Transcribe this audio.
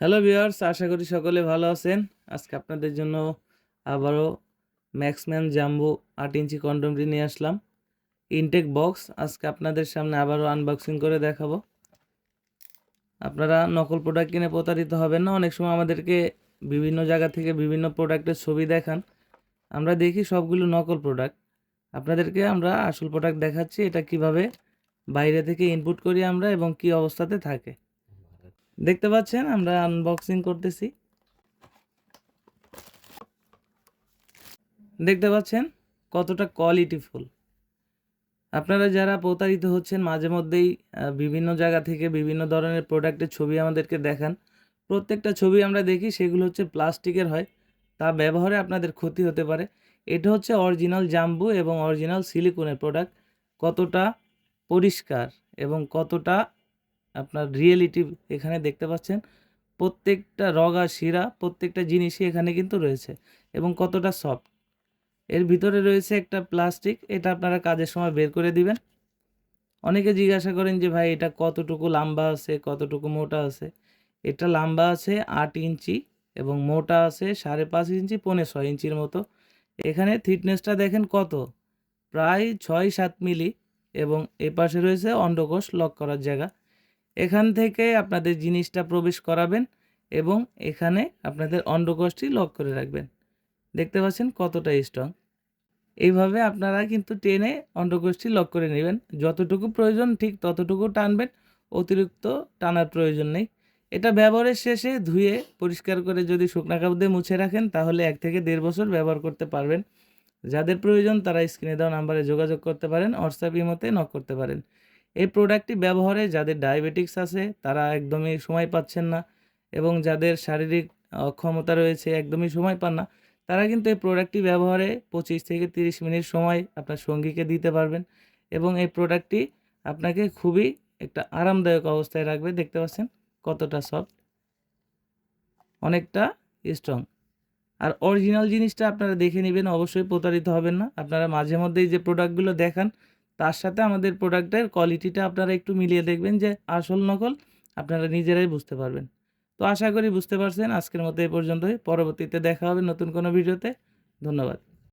Hello viewers আশা করি সকলে ভালো আছেন। আজকে আপনাদের জন্য আবারও ম্যাক্সম্যান জাম্বো আট ইঞ্চি কন্ডমটি নিয়ে আসলাম। ইনটেক বক্স আজকে আপনাদের সামনে আবারও আনবক্সিং করে দেখাবো। আপনারা নকল প্রোডাক্ট কিনে প্রতারিত হবেন না। অনেক সময় আমাদেরকে বিভিন্ন জায়গা থেকে বিভিন্ন প্রোডাক্টের ছবি দেখান। আমরা দেখি সবগুলো নকল প্রোডাক্ট আপনাদেরকে আমরা আসল প্রোডাক্ট দেখাচ্ছি, এটা কীভাবে বাইরে থেকে ইনপুট করি আমরা এবং কি অবস্থাতে থাকে। দেখতে পাচ্ছেন, আমরা আনবক্সিং করতেছি। দেখতে পাচ্ছেন, কতটা কোয়ালিটিফুল আপনারা যারা প্রতারিত হচ্ছেন, মাঝে মধ্যেই বিভিন্ন জায়গা থেকে বিভিন্ন ধরনের প্রোডাক্টের ছবি আমাদেরকে দেখান। প্রত্যেকটা ছবি আমরা দেখি, সেগুলো হচ্ছে প্লাস্টিকের হয়। তা ব্যবহারে আপনাদের ক্ষতি হতে পারে। এটা হচ্ছে অরিজিনাল জাম্বু এবং অরিজিনাল সিলিকনের প্রোডাক্ট কতটা পরিষ্কার এবং কতটা আপনার রিয়েলিটি এখানে দেখতে পাচ্ছেন। প্রত্যেকটা রগা শিরা, প্রত্যেকটা জিনিসই এখানে কিন্তু রয়েছে এবং কতটা সফট। এর ভিতরে রয়েছে একটা প্লাস্টিক, এটা আপনারা কাজের সময় বের করে দিবেন। অনেকে জিজ্ঞাসা করেন যে, ভাই, এটা কতটুকু লম্বা আছে, কতটুকু মোটা আছে? এটা লম্বা আছে আট ইঞ্চি এবং মোটা আছে সাড়ে পাঁচ ইঞ্চি, পৌনে ছয় ইঞ্চির মতো। এখানে থিকনেসটা দেখেন কত? প্রায় ছয় সাত মিলি এবং এ পাশে রয়েছে অন্ডকোষ, লক করার জায়গা। এখান থেকে আপনাদের জিনিসটা প্রবেশ করাবেন এবং এখানে আপনাদের অন্ডকোষটি লক করে রাখবেন। দেখতে পাচ্ছেন কতটা স্ট্রং এইভাবে আপনারা কিন্তু টেনে অন্ডকোষটি লক করে নেবেন। যতটুকু প্রয়োজন ঠিক ততটুকু টানবেন, অতিরিক্ত টানার প্রয়োজন নেই। এটা ব্যবহারের শেষে ধুয়ে পরিষ্কার করে যদি শুকনা কাপড় দিয়ে মুছে রাখেন, তাহলে এক থেকে দেড় বছর ব্যবহার করতে পারবেন। যাদের প্রয়োজন তারা স্ক্রিনে দেওয়া নাম্বারে যোগাযোগ করতে পারেন, হোয়াটসঅ্যাপ ইমোতে নক করতে পারেন। এই প্রোডাক্টটি ব্যবহারে যাদের ডায়াবেটিক্স আছে, তারা একদমই সময় পাচ্ছেন না এবং যাদের শারীরিক অক্ষমতা রয়েছে, একদমই সময় পান না, তারা কিন্তু এই প্রোডাক্টটি ব্যবহারে পঁচিশ থেকে তিরিশ মিনিট সময় আপনার সঙ্গীকে দিতে পারবেন এবং এই প্রোডাক্টটি আপনাকে খুবই একটা আরামদায়ক অবস্থায় রাখবে। দেখতে পাচ্ছেন কতটা সফট অনেকটা স্ট্রং আর অরিজিনাল জিনিসটা আপনারা দেখে নেবেন, অবশ্যই প্রতারিত হবেন না। আপনারা মাঝে মধ্যেই যে প্রোডাক্টগুলো দেখান তার সাথে আমাদের প্রোডাক্টের কোয়ালিটিটা আপনারা একটু মিলিয়ে দেখবেন যে আসল নকল আপনারা নিজেরাই বুঝতে পারবেন। তো আশা করি বুঝতে পারছেন। আজকের মতো এই পর্যন্তই। পরবর্তীতে দেখা হবে নতুন কোনো ভিডিওতে। ধন্যবাদ।